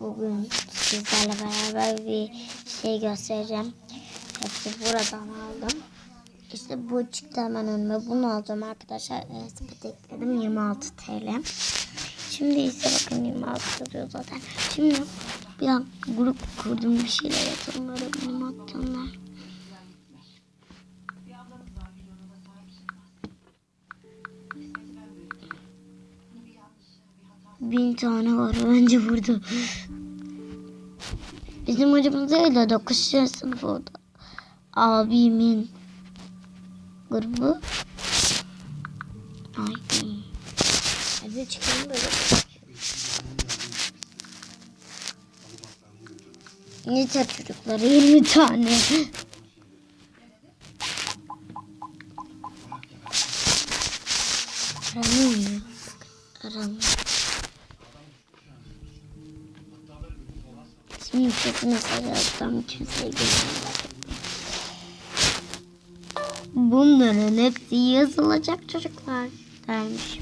Bugün sizlerle beraber bir şey göstereceğim. Hepsi buradan aldım. İşte bu çıktı hemen önüme. Bunu alacağım arkadaşlar. E, sepete ekledim. 26 TL. Şimdi ise bakın 26 yazıyor zaten. Şimdi bir an grup kurdum bir şeyler yapalım. Böyle benim Bin tane var bence burada. Bizim hocamız de 9. sınıf oldu. Abimin grubu. Ay. Hadi çıkalım böyle. Nite çocukları 20 tane. Aranıyor. Aranıyor. Çok mesaj yazsam kimseye gelmez. Bunların hepsi yazılacak çocuklar dermiş.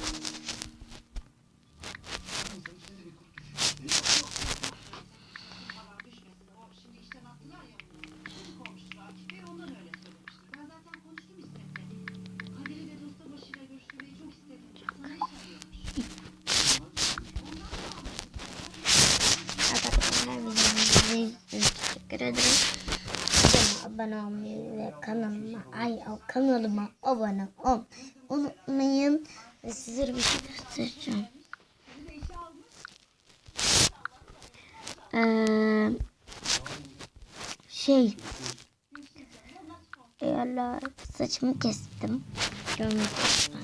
Videomuzu teşekkür ederim. Kanalıma abone olmayı ve kanalıma ay kanalıma abone ol unutmayın. Ve size bir şey göstereceğim. Ee, şey Eğerler saçımı kestim. Görmüşsünüz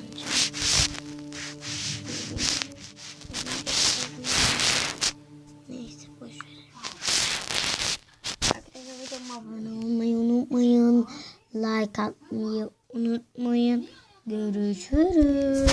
abone olmayı unutmayın. Like atmayı unutmayın. Görüşürüz.